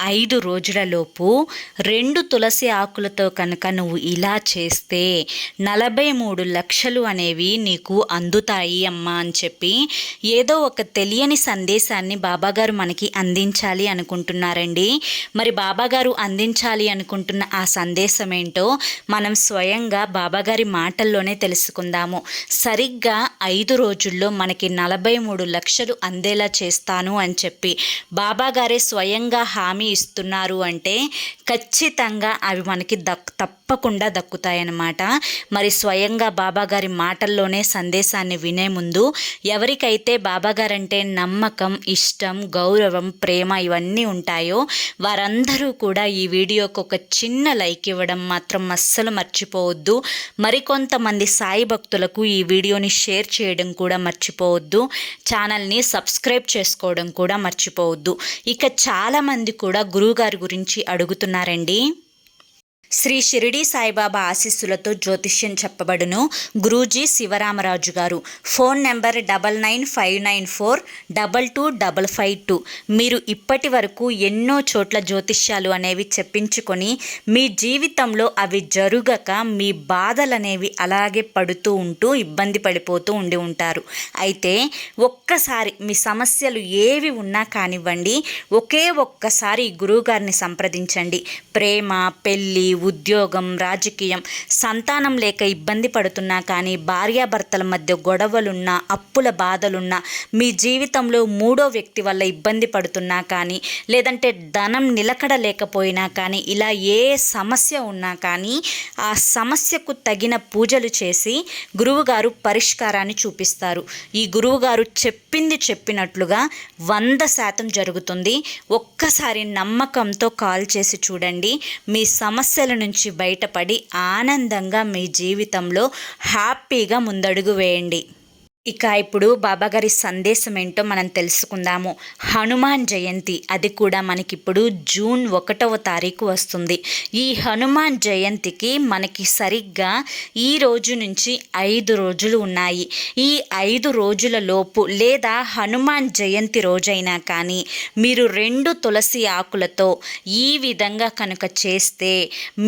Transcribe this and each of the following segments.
ఐదు రోజులలోపు రెండు తులసి ఆకులతో కనుక నువ్వు ఇలా చేస్తే నలభై మూడు లక్షలు అనేవి నీకు అందుతాయి అమ్మా అని చెప్పి ఏదో ఒక తెలియని సందేశాన్ని బాబాగారు మనకి అందించాలి అనుకుంటున్నారండి. మరి బాబాగారు అందించాలి అనుకుంటున్న ఆ సందేశం ఏంటో మనం స్వయంగా బాబాగారి మాటల్లోనే తెలుసుకుందాము. సరిగ్గా ఐదు రోజుల్లో మనకి నలభై మూడు లక్షలు అందేలా చేస్తాను అని చెప్పి బాబాగారే స్వయంగా హామీ ఇస్తున్నారు అంటే ఖచ్చితంగా అవి మనకి దక్ తప్పకుండా దక్కుతాయన్నమాట. మరి స్వయంగా బాబాగారి మాటల్లోనే సందేశాన్ని వినే ముందు ఎవరికైతే బాబాగారంటే నమ్మకం ఇష్టం గౌరవం ప్రేమ ఇవన్నీ ఉంటాయో వారందరూ కూడా ఈ వీడియోకు ఒక చిన్న లైక్ ఇవ్వడం మాత్రం అస్సలు మర్చిపోవద్దు. మరికొంతమంది సాయి భక్తులకు ఈ వీడియోని షేర్ చేయడం కూడా మర్చిపోవద్దు. ఛానల్ని సబ్స్క్రైబ్ చేసుకోవడం కూడా మర్చిపోవద్దు. ఇక చాలామంది కూడా గురువుగారి గురించి అడుగుతున్నారండి. శ్రీ షిరిడి సాయిబాబా ఆశీస్సులతో జ్యోతిష్యం చెప్పబడును గురూజీ శివరామరాజు గారు. Phone number double nine five nine four double two double five two. మీరు ఇప్పటి వరకు ఎన్నో చోట్ల జ్యోతిష్యాలు అనేవి చెప్పించుకొని మీ జీవితంలో అవి జరుగక మీ బాధలనేవి అలాగే పడుతూ ఉంటూ ఇబ్బంది పడిపోతూ ఉండి ఉంటారు. అయితే ఒక్కసారి మీ సమస్యలు ఏవి ఉన్నా కానివ్వండి ఒకే ఒక్కసారి గురువుగారిని సంప్రదించండి. ప్రేమ పెళ్ళి ఉద్యోగం రాజకీయం సంతానం లేక ఇబ్బంది పడుతున్నా కానీ భార్యాభర్తల మధ్య గొడవలున్నా అప్పుల బాధలున్నా మీ జీవితంలో మూడో వ్యక్తి వల్ల ఇబ్బంది పడుతున్నా కానీ లేదంటే ధనం నిలకడ లేకపోయినా కానీ ఇలా ఏ సమస్య ఉన్నా కానీ ఆ సమస్యకు తగిన పూజలు చేసి గురువుగారు పరిష్కారాన్ని చూపిస్తారు. ఈ గురువుగారు చెప్పింది చెప్పినట్లుగా వంద శాతం జరుగుతుంది. ఒక్కసారి నమ్మకంతో కాల్ చేసి చూడండి. మీ సమస్యల నుంచి బయటపడి ఆనందంగా మీ జీవితంలో హ్యాపీగా ముందడుగు వేయండి. ఇక ఇప్పుడు బాబాగారి సందేశం ఏంటో మనం తెలుసుకుందాము. హనుమాన్ జయంతి అది కూడా మనకిప్పుడు జూన్ ఒకటవ తారీఖు వస్తుంది. ఈ హనుమాన్ జయంతికి మనకి సరిగ్గా ఈ రోజు నుంచి ఐదు రోజులు ఉన్నాయి. ఈ ఐదు రోజుల లోపు లేదా హనుమాన్ జయంతి రోజైనా కానీ మీరు రెండు తులసి ఆకులతో ఈ విధంగా కనుక చేస్తే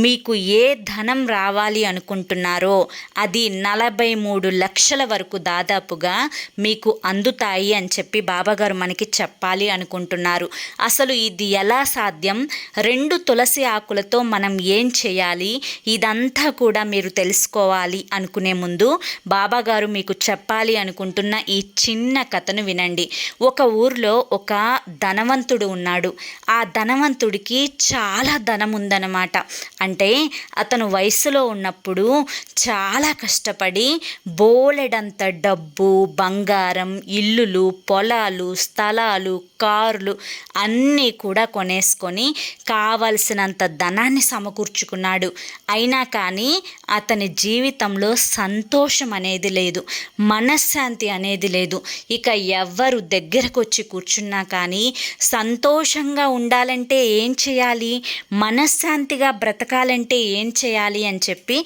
మీకు ఏ ధనం రావాలి అనుకుంటున్నారో అది నలభై మూడు లక్షల వరకు దాదాపు దాదాపుగా మీకు అందుతాయి అని చెప్పి బాబాగారు మనకి చెప్పాలి అనుకుంటున్నారు. అసలు ఇది ఎలా సాధ్యం? రెండు తులసి ఆకులతో మనం ఏం చేయాలి? ఇదంతా కూడా మీరు తెలుసుకోవాలి అనుకునే ముందు బాబాగారు మీకు చెప్పాలి అనుకుంటున్న ఈ చిన్న కథను వినండి. ఒక ఊర్లో ఒక ధనవంతుడు ఉన్నాడు. ఆ ధనవంతుడికి చాలా ధనం ఉందన్నమాట. అంటే అతను వయసులో ఉన్నప్పుడు చాలా కష్టపడి బోలెడంత డబ్బు డబ్బు బంగారం ఇల్లులు పొలాలు స్థలాలు కార్లు అన్నీ కూడా కొనేసుకొని కావలసినంత ధనాన్ని సమకూర్చుకున్నాడు. అయినా కానీ అతని జీవితంలో సంతోషం అనేది లేదు మనశ్శాంతి అనేది లేదు. ఇక ఎవ్వరు దగ్గరకు వచ్చి కూర్చున్నా కానీ సంతోషంగా ఉండాలంటే ఏం చేయాలి? మనశ్శాంతిగా బ్రతకాలంటే ఏం చేయాలి అని చెప్పి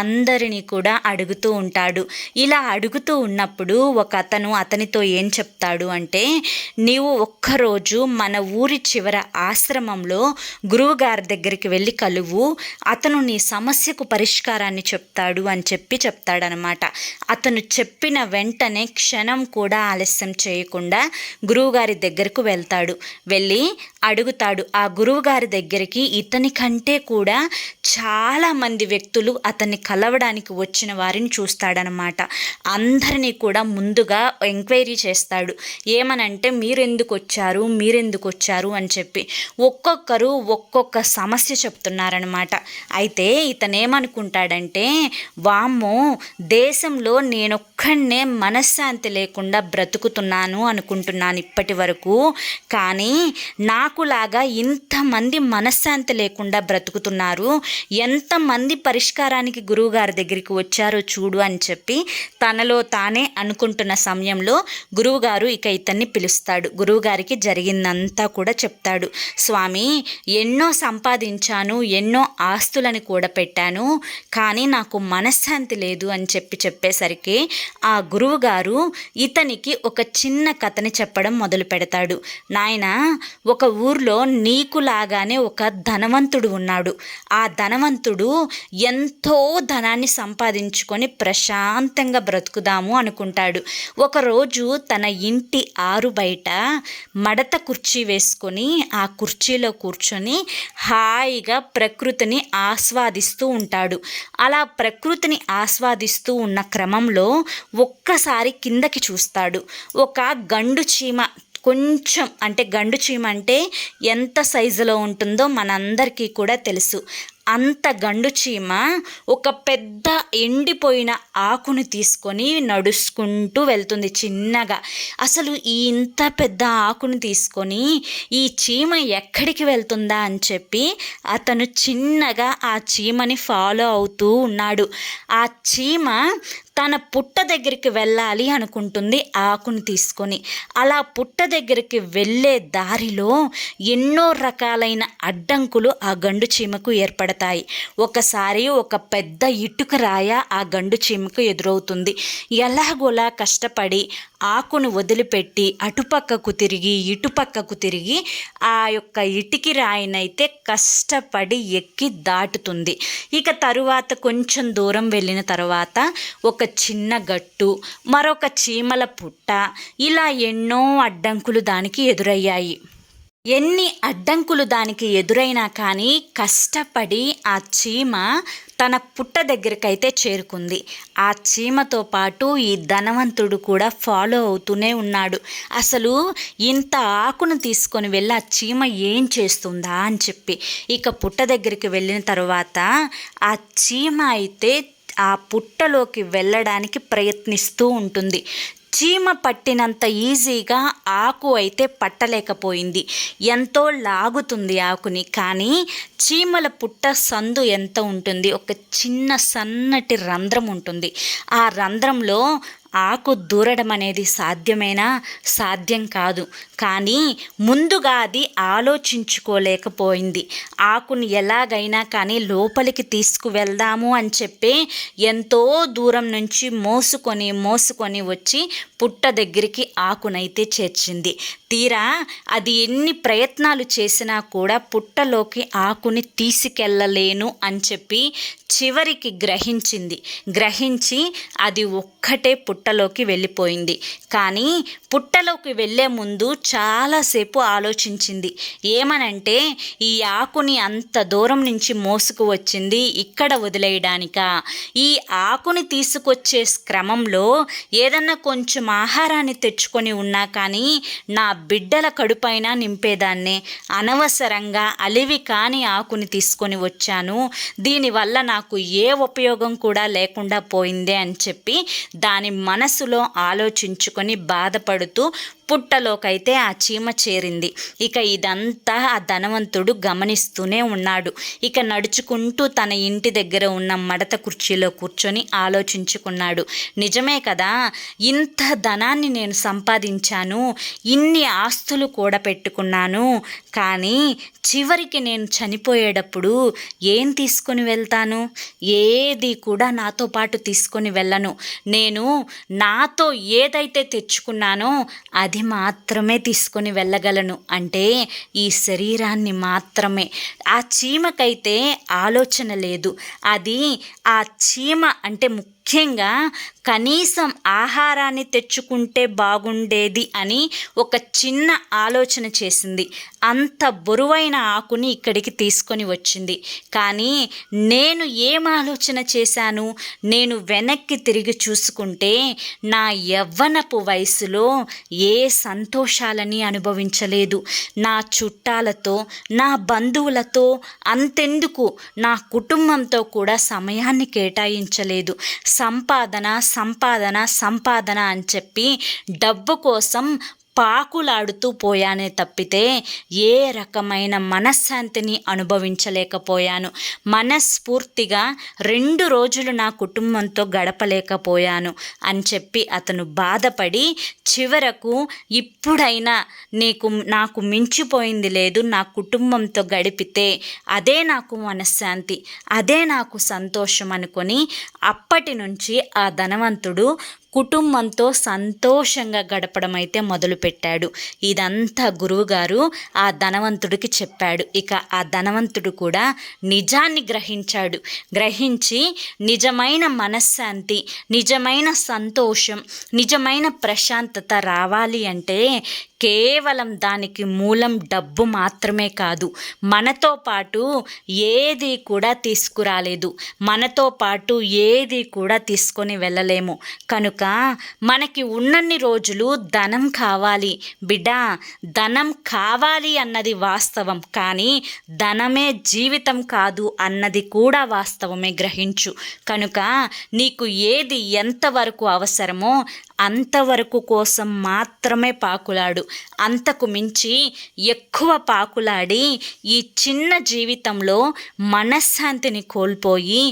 అందరినీ కూడా అడుగుతూ ఉంటాడు. ఇలా అడుగుతూ ఉన్నప్పుడు ఉన్నప్పుడు ఒక అతను అతనితో ఏం చెప్తాడు అంటే నీవు ఒక్కరోజు మన ఊరి చివర ఆశ్రమంలో గురువుగారి దగ్గరికి వెళ్ళి కలువు. అతను నీ సమస్యకు పరిష్కారాన్ని చెప్తాడు అని చెప్పి చెప్తాడనమాట. అతను చెప్పిన వెంటనే క్షణం కూడా ఆలస్యం చేయకుండా గురువుగారి దగ్గరకు వెళ్తాడు. వెళ్ళి అడుగుతాడు. ఆ గురువుగారి దగ్గరికి ఇతని కంటే కూడా చాలామంది వ్యక్తులు అతన్ని కలవడానికి వచ్చిన వారిని చూస్తాడనమాట. అందరినీ కూడా ముందుగా ఎంక్వైరీ చేస్తాడు. ఏమనంటే మీరెందుకు వచ్చారు మీరెందుకు వచ్చారు అని చెప్పి. ఒక్కొక్కరు ఒక్కొక్క సమస్య చెప్తున్నారనమాట అయితే ఇతనేమనుకుంటాడంటే వామ్మో దేశంలో నేనొక్కడనే మనశ్శాంతి లేకుండా బ్రతుకుతున్నాను అనుకుంటున్నాను ఇప్పటి వరకు. కానీ నాకులాగా ఇంతమంది మనశ్శాంతి లేకుండా బ్రతుకుతున్నారు. ఎంతమంది పరిష్కారానికి గురువుగారి దగ్గరికి వచ్చారో చూడు అని చెప్పి తనలో తానే అనుకుంటున్న సమయంలో గురువుగారు ఇక ఇతన్ని పిలుస్తాడు. గురువుగారికి జరిగిందంతా కూడా చెప్తాడు. స్వామి ఎన్నో సంపాదించాను ఎన్నో ఆస్తులని కూడా పెట్టాను కానీ నాకు మనశ్శాంతి లేదు అని చెప్పి చెప్పేసరికి ఆ గురువుగారు ఇతనికి ఒక చిన్న కథని చెప్పడం మొదలు పెడతాడు. నాయన ఒక ఊర్లో నీకులాగానే ఒక ధనవంతుడు ఉన్నాడు. ఆ ధనవంతుడు ఎంతో ధనాన్ని సంపాదించుకొని ప్రశాంతంగా బ్రతుకుదాము చేసుకుంటాడు. ఒకరోజు తన ఇంటి ఆరు బయట మడత కుర్చీ వేసుకొని ఆ కుర్చీలో కూర్చొని హాయిగా ప్రకృతిని ఆస్వాదిస్తూ ఉంటాడు. అలా ప్రకృతిని ఆస్వాదిస్తూ ఉన్న క్రమంలో ఒక్కసారి కిందకి చూస్తాడు. ఒక గండు చీమ కొంచెం అంటే గండు చీమ అంటే ఎంత సైజులో ఉంటుందో మనందరికీ కూడా తెలుసు. అంత గండు చీమ ఒక పెద్ద ఎండిపోయిన ఆకుని తీసుకొని నడుచుకుంటూ వెళ్తుంది చిన్నగా. అసలు ఈ ఇంత పెద్ద ఆకుని తీసుకొని ఈ చీమ ఎక్కడికి వెళ్తుందా అని చెప్పి అతను చిన్నగా ఆ చీమని ఫాలో అవుతూ ఉన్నాడు. ఆ చీమ తన పుట్ట దగ్గరికి వెళ్ళాలి అనుకుంటుంది ఆకుని తీసుకొని. అలా పుట్ట దగ్గరికి వెళ్ళే దారిలో ఎన్నో రకాలైన అడ్డంకులు ఆ గండు చీమకు ఏర్పడతాయి. ఒకసారి ఒక పెద్ద ఇటుక రాయ ఆ గండు చీమకు ఎదురవుతుంది. ఎలాగోలా కష్టపడి ఆకును వదిలిపెట్టి అటుపక్కకు తిరిగి ఇటుపక్కకు తిరిగి ఆ యొక్క ఇటుకి రాయినైతే కష్టపడి ఎక్కి దాటుతుంది. ఇక తరువాత కొంచెం దూరం వెళ్ళిన తర్వాత ఒక చిన్న గట్టు మరొక చీమల పుట్ట ఇలా ఎన్నో అడ్డంకులు దానికి ఎదురయ్యాయి. ఎన్ని అడ్డంకులు దానికి ఎదురైనా కానీ కష్టపడి ఆ చీమ తన పుట్ట దగ్గరికైతే చేరుకుంది. ఆ చీమతో పాటు ఈ ధనవంతుడు కూడా ఫాలో అవుతూనే ఉన్నాడు. అసలు ఇంత ఆకును తీసుకొని వెళ్ళి ఆ చీమ ఏం చేస్తుందా అని చెప్పి ఇక పుట్ట దగ్గరికి వెళ్ళిన తర్వాత ఆ చీమ అయితే ఆ పుట్టలోకి వెళ్ళడానికి ప్రయత్నిస్తూ ఉంటుంది. చీమ పట్టినంత ఈజీగా ఆకు అయితే పట్టలేకపోయింది. ఎంతో లాగుతుంది ఆకుని. కానీ చీమల పుట్ట సందు ఎంత ఉంటుంది? ఒక చిన్న సన్నటి రంధ్రం ఉంటుంది. ఆ రంధ్రంలో ఆకు దూరడం అనేది సాధ్యమేనా? సాధ్యం కాదు. కానీ ముందుగా అది ఆలోచించుకోలేకపోయింది. ఆకుని ఎలాగైనా కానీ లోపలికి తీసుకువెళ్దాము అని చెప్పి ఎంతో దూరం నుంచి మోసుకొని మోసుకొని వచ్చి పుట్ట దగ్గరికి ఆకునైతే చేర్చింది. తీరా అది ఎన్ని ప్రయత్నాలు చేసినా కూడా పుట్టలోకి ఆకుని తీసుకెళ్ళలేను అని చెప్పి చివరికి గ్రహించింది. గ్రహించి అది ఒక్కటే పుట్ట పుట్టలోకి వెళ్ళిపోయింది. కానీ పుట్టలోకి వెళ్ళే ముందు చాలాసేపు ఆలోచించింది. ఏమనంటే ఈ ఆకుని అంత దూరం నుంచి మోసుకు వచ్చింది ఇక్కడ వదిలేయడానిక. ఈ ఆకుని తీసుకొచ్చే క్రమంలో ఏదన్నా కొంచెం ఆహారాన్ని తెచ్చుకొని ఉన్నా కానీ నా బిడ్డల కడుపైన నింపేదాన్నే. అనవసరంగా అలివి కాని ఆకుని తీసుకొని వచ్చాను. దీనివల్ల నాకు ఏ ఉపయోగం కూడా లేకుండా పోయిందే అని చెప్పి దాని మనసులో ఆలోచించుకొని బాధపడుతూ పుట్టలోకైతే ఆ చీమ చేరింది. ఇక ఇదంతా ఆ ధనవంతుడు గమనిస్తూనే ఉన్నాడు. ఇక నడుచుకుంటూ తన ఇంటి దగ్గర ఉన్న మడత కుర్చీలో కూర్చొని ఆలోచించుకున్నాడు. నిజమే కదా ఇంత ధనాన్ని నేను సంపాదించాను ఇన్ని ఆస్తులు కూడా పెట్టుకున్నాను కానీ చివరికి నేను చనిపోయేటప్పుడు ఏం తీసుకొని వెళ్తాను? ఏది కూడా నాతో పాటు తీసుకొని వెళ్ళను. నేను నాతో ఏదైతే తెచ్చుకున్నానో అది మాత్రమే తీసుకొని వెళ్ళగలను. అంటే ఈ శరీరాన్ని మాత్రమే. ఆ చీమకైతే ఆలోచన లేదు. అది ఆ చీమ అంటే ముఖ్యంగా కనీసం ఆహారాన్ని తెచ్చుకుంటే బాగుండేది అని ఒక చిన్న ఆలోచన చేసింది. అంత బరువైన ఆకుని ఇక్కడికి తీసుకొని వచ్చింది. కానీ నేను ఏం ఆలోచన చేశాను? నేను వెనక్కి తిరిగి చూసుకుంటే నా యవ్వనపు వయసులో ఏ సంతోషాలని అనుభవించలేదు. నా చుట్టాలతో నా బంధువులతో అంతెందుకు? నా కుటుంబంతో కూడా సమయాన్ని కేటాయించలేదు. సంపాదన సంపాదన సంపాదన అని చెప్పి డబ్బు కోసం పాకులాడుతూ పోయానే తప్పితే ఏ రకమైన మనశ్శాంతిని అనుభవించలేకపోయాను. మనస్ఫూర్తిగా రెండు రోజులు నా కుటుంబంతో గడపలేకపోయాను అని చెప్పి అతను బాధపడి చివరకు ఇప్పుడైనా నీకు నాకు మించిపోయింది లేదు నా కుటుంబంతో గడిపితే అదే నాకు మనశ్శాంతి అదే నాకు సంతోషం అనుకొని అప్పటి నుంచి ఆ ధనవంతుడు కుటుంబంతో సంతోషంగా గడపడం అయితే మొదలుపెట్టాడు. ఇదంతా గురువుగారు ఆ ధనవంతుడికి చెప్పాడు. ఇక ఆ ధనవంతుడు కూడా నిజాన్ని గ్రహించాడు. గ్రహించి నిజమైన మనశ్శాంతి నిజమైన సంతోషం నిజమైన ప్రశాంతత రావాలి అంటే కేవలం దానికి మూలం డబ్బు మాత్రమే కాదు. మనతో పాటు ఏది కూడా తీసుకురాలేదు. మనతో పాటు ఏది కూడా తీసుకొని వెళ్ళలేము. కనుక మనకి ఉన్నన్ని రోజులు ధనం కావాలి. బిడ్డ ధనం కావాలి అన్నది వాస్తవం. కానీ ధనమే జీవితం కాదు అన్నది కూడా వాస్తవమే గ్రహించు. కనుక నీకు ఏది ఎంతవరకు అవసరమో అంతవరకు కోసం మాత్రమే పాకులాడు. అంతకు మించి ఎక్కువ పాకులాడి ఈ చిన్న జీవితంలో మనశ్శాంతిని కోల్పోయి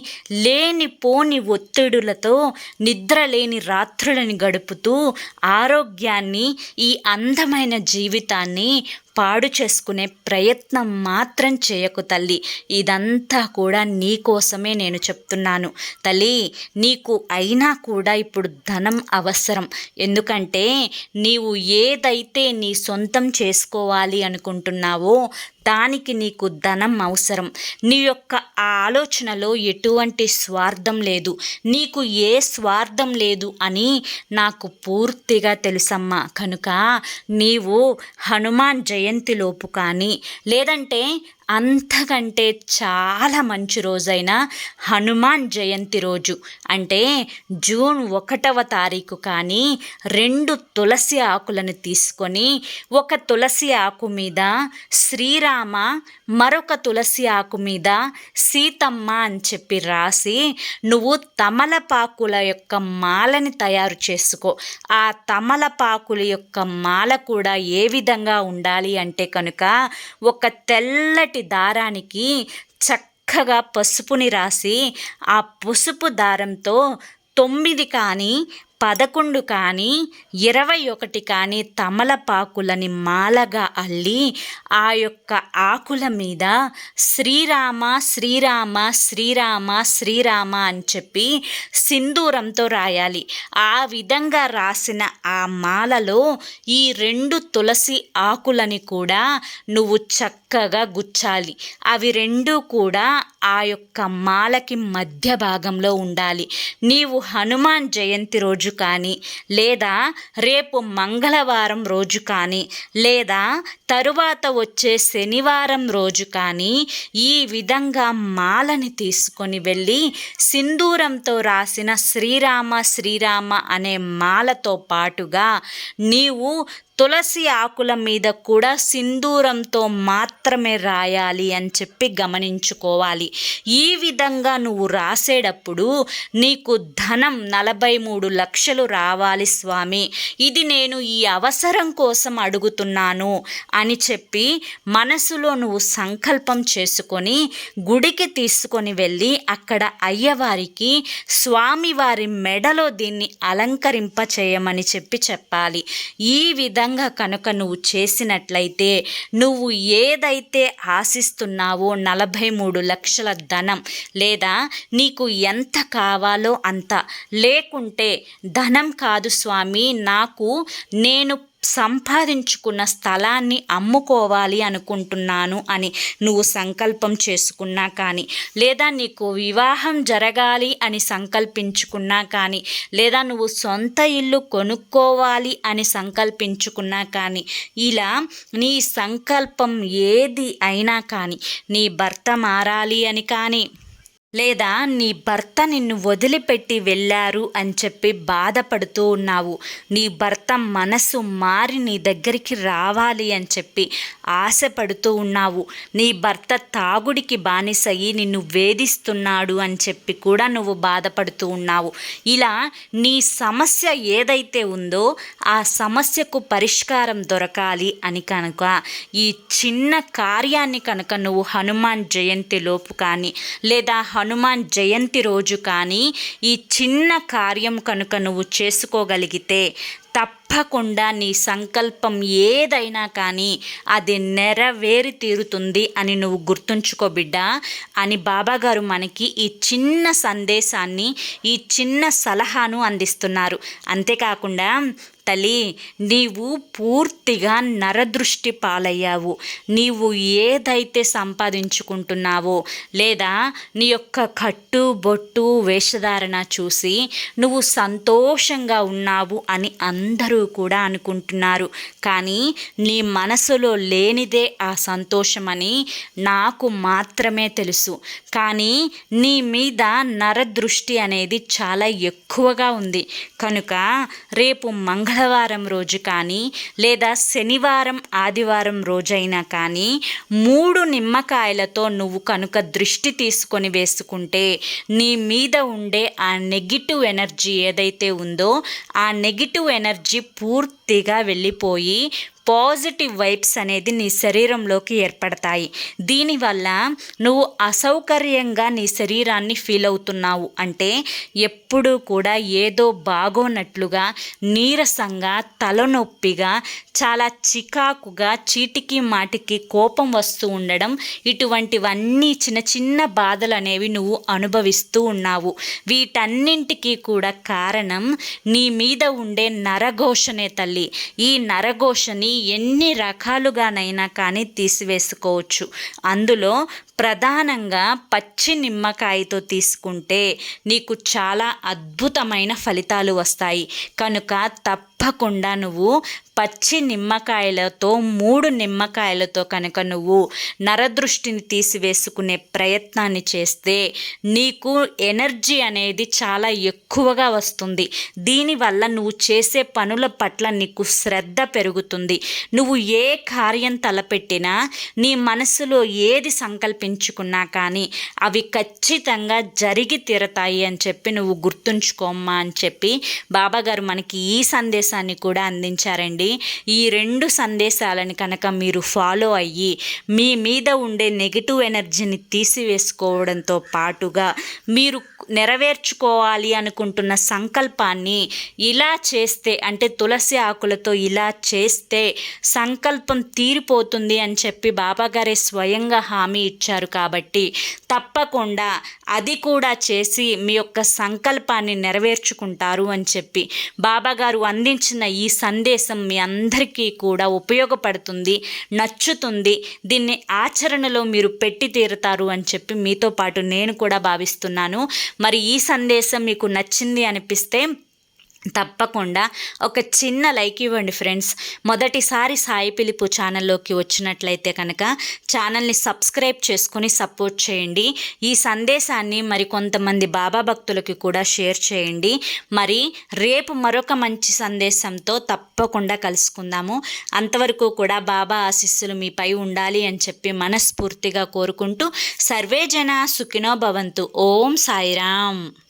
లేనిపోని ఒత్తిడులతో నిద్రలేని రాత్రులని గడుపుతూ ఆరోగ్యాన్ని ఈ అందమైన జీవితాన్ని పాడు చేసుకునే ప్రయత్నం మాత్రం చేయకు తల్లి. ఇదంతా కూడా నీ కోసమే నేను చెప్తున్నాను. తల్లి నీకు అయినా కూడా ఇప్పుడు ధనం అవసరం. ఎందుకంటే నీవు ఏదైతే నీ సొంతం చేసుకోవాలి అనుకుంటున్నావో దానికి నీకు ధనం అవసరం. నీ యొక్క ఆ ఆలోచనలో ఎటువంటి స్వార్థం లేదు. నీకు ఏ స్వార్థం లేదు అని నాకు పూర్తిగా తెలుసమ్మా. కనుక నీవు హనుమాన్ జయంతిలోపు కానీ లేదంటే అంతకంటే చాలా మంచి రోజైన హనుమాన్ జయంతి రోజు. అంటే జూన్ ఒకటవ తారీఖు కానీ రెండు తులసి ఆకులను తీసుకొని ఒక తులసి ఆకు మీద శ్రీరామ మరొక తులసి ఆకు మీద సీతమ్మ అని చెప్పి రాసి నువ్వు తమలపాకుల యొక్క మాలని తయారు చేసుకో. ఆ తమలపాకుల యొక్క మాల కూడా ఏ విధంగా ఉండాలి అంటే కనుక ఒక తెల్లటి దారానికి చక్కగా పసుపుని రాసి ఆ పసుపు దారంతో తొమ్మిది కానీ పదకొండు కానీ ఇరవై ఒకటి కానీ తమలపాకులని మాలగా అల్లి ఆ యొక్క ఆకుల మీద శ్రీరామ శ్రీరామ శ్రీరామ శ్రీరామ అని చెప్పి సింధూరంతో రాయాలి. ఆ విధంగా రాసిన ఆ మాలలో ఈ రెండు తులసి ఆకులని కూడా నువ్వు చక్కగా గుచ్చాలి. అవి రెండు కూడా ఆ యొక్క మాలకి మధ్య భాగంలో ఉండాలి. నీవు హనుమాన్ జయంతి రోజు కానీ లేదా రేపు మంగళవారం రోజు కానీ లేదా తరువాత వచ్చే శనివారం రోజు కానీ ఈ విధంగా మాలని తీసుకొని వెళ్ళి సింధూరంతో రాసిన శ్రీరామ శ్రీరామ అనే మాలతో పాటుగా నీవు తులసి ఆకుల మీద కూడా సింధూరంతో మాత్రమే రాయాలి అని చెప్పి గమనించుకోవాలి. ఈ విధంగా నువ్వు రాసేటప్పుడు నీకు ధనం నలభై మూడు లక్షలు రావాలి స్వామి. ఇది నేను ఈ అవసరం కోసం అడుగుతున్నాను అని చెప్పి మనసులో నువ్వు సంకల్పం చేసుకొని గుడికి తీసుకొని వెళ్ళి అక్కడ అయ్యవారికి స్వామివారి మెడలో దీన్ని అలంకరింప చేయమని చెప్పి చెప్పాలి. ఈ విధంగా కనుక నువ్వు చేసినట్లయితే నువ్వు ఏదైతే ఆశిస్తున్నావో నలభై మూడు లక్షల ధనం లేదా నీకు ఎంత కావాలో అంత లేకుంటే ధనం కాదు స్వామి నాకు నేను సంపాదించుకున్న స్థలాన్ని అమ్ముకోవాలి అనుకుంటున్నాను అని నువ్వు సంకల్పం చేసుకున్నా కానీ లేదా నీకు వివాహం జరగాలి అని సంకల్పించుకున్నా కానీ లేదా నువ్వు సొంత ఇల్లు కొనుక్కోవాలి అని సంకల్పించుకున్నా కానీ ఇలా నీ సంకల్పం ఏది అయినా కానీ నీ భర్త మారాలి అని కానీ లేదా నీ భర్త నిన్ను వదిలిపెట్టి వెళ్ళారు అని చెప్పి బాధపడుతూ ఉన్నావు. నీ భర్త మనసు మారి నీ దగ్గరికి రావాలి అని చెప్పి ఆశపడుతూ ఉన్నావు. నీ భర్త తాగుడికి బానిసయి నిన్ను వేధిస్తున్నాడు అని చెప్పి కూడా నువ్వు బాధపడుతూ ఉన్నావు. ఇలా నీ సమస్య ఏదైతే ఉందో ఆ సమస్యకు పరిష్కారం దొరకాలి అని కనుక ఈ చిన్న కార్యాన్ని కనుక నువ్వు హనుమాన్ జయంతి లోపు కానీ లేదా హనుమాన్ జయంతి రోజు కానీ ఈ చిన్న కార్యం కనుక నువ్వు చేసుకోగలిగితే తప్పకుండా నీ సంకల్పం ఏదైనా కానీ అది నెరవేరి తీరుతుంది అని నువ్వు గుర్తుంచుకో బిడ్డ అని బాబాగారు మనకి ఈ చిన్న సందేశాన్ని ఈ చిన్న సలహాను అందిస్తున్నారు. అంతేకాకుండా తల్లి నీవు పూర్తిగా నరదృష్టి పాలయ్యావు. నీవు ఏదైతే సంపాదించుకుంటున్నావో లేదా నీ యొక్క కట్టు బొట్టు వేషధారణ చూసి నువ్వు సంతోషంగా ఉన్నావు అని అందరూ కూడా అనుకుంటున్నారు. కానీ నీ మనసులో లేనిదే ఆ సంతోషమని నాకు మాత్రమే తెలుసు. కానీ నీ మీద నరదృష్టి అనేది చాలా ఎక్కువగా ఉంది. కనుక రేపు మంగళ మంగళవారం రోజు కానీ లేదా శనివారం ఆదివారం రోజైనా కానీ మూడు నిమ్మకాయలతో నువ్వు కనుక దృష్టి తీసుకొని వేసుకుంటే నీ మీద ఉండే ఆ నెగిటివ్ ఎనర్జీ ఏదైతే ఉందో ఆ నెగిటివ్ ఎనర్జీ పూర్తి పూర్తిగా వెళ్ళిపోయి పాజిటివ్ వైబ్స్ అనేది నీ శరీరంలోకి ఏర్పడతాయి. దీనివల్ల నువ్వు అసౌకర్యంగా నీ శరీరాన్ని ఫీల్ అవుతున్నావు. అంటే ఎప్పుడూ కూడా ఏదో బాగోనట్లుగా నీరసంగా తలనొప్పిగా చాలా చికాకుగా చీటికి మాటికి కోపం వస్తూ ఉండడం ఇటువంటివన్నీ చిన్న చిన్న బాధలు అనేవి నువ్వు అనుభవిస్తూ ఉన్నావు. వీటన్నింటికి కూడా కారణం నీ మీద ఉండే నరఘోషనే తల్లి. ఈ నరఘోషని ఎన్ని రకాలుగానైనా కానీ తీసివేసుకోవచ్చు. అందులో ప్రధానంగా పచ్చి నిమ్మకాయతో తీసుకుంటే నీకు చాలా అద్భుతమైన ఫలితాలు వస్తాయి. కనుక తప్పకుండా నువ్వు పచ్చి నిమ్మకాయలతో మూడు నిమ్మకాయలతో కనుక నువ్వు నరదృష్టిని తీసివేసుకునే ప్రయత్నాన్ని చేస్తే నీకు ఎనర్జీ అనేది చాలా ఎక్కువగా వస్తుంది. దీనివల్ల నువ్వు చేసే పనుల పట్ల నీకు శ్రద్ధ పెరుగుతుంది. నువ్వు ఏ కార్యం తలపెట్టినా నీ మనసులో ఏది సంకల్పించుకున్నా కానీ అవి ఖచ్చితంగా జరిగి తీరతాయి అని చెప్పి నువ్వు గుర్తుంచుకోమ్మా అని చెప్పి బాబాగారు మనకి ఈ సందేశాన్ని కూడా అందించారండి. ఈ రెండు సందేశాలను కనుక మీరు ఫాలో అయ్యి మీ మీద ఉండే నెగిటివ్ ఎనర్జీని తీసివేసుకోవడంతో పాటుగా మీరు నెరవేర్చుకోవాలి అనుకుంటున్న సంకల్పాన్ని ఇలా చేస్తే అంటే తులసి ఆకులతో ఇలా చేస్తే సంకల్పం తీరిపోతుంది అని చెప్పి బాబాగారే స్వయంగా హామీ ఇచ్చారు. కాబట్టి తప్పకుండా అది కూడా చేసి మీ యొక్క సంకల్పాన్ని నెరవేర్చుకుంటారు అని చెప్పి బాబాగారు అందించిన ఈ సందేశం మీ అందరికీ కూడా ఉపయోగపడుతుంది నచ్చుతుంది. దీన్ని ఆచరణలో మీరు పెట్టి తీరుతారు అని చెప్పి మీతో పాటు నేను కూడా భావిస్తున్నాను. మరి ఈ సందేశం మీకు నచ్చింది అనిపిస్తే తప్పకుండా ఒక చిన్న లైక్ ఇవ్వండి ఫ్రెండ్స్. మొదటిసారి సాయి పిలుపు ఛానల్లోకి వచ్చినట్లయితే కనుక ఛానల్ని సబ్స్క్రైబ్ చేసుకుని సపోర్ట్ చేయండి. ఈ సందేశాన్ని మరి కొంతమంది బాబా భక్తులకి కూడా షేర్ చేయండి. మరి రేపు మరొక మంచి సందేశంతో తప్పకుండా కలుసుకుందాము. అంతవరకు కూడా బాబా ఆశీస్సులు మీపై ఉండాలి అని చెప్పి మనస్ఫూర్తిగా కోరుకుంటూ సర్వేజన సుఖినో భవంతు. ఓం సాయిరామ్.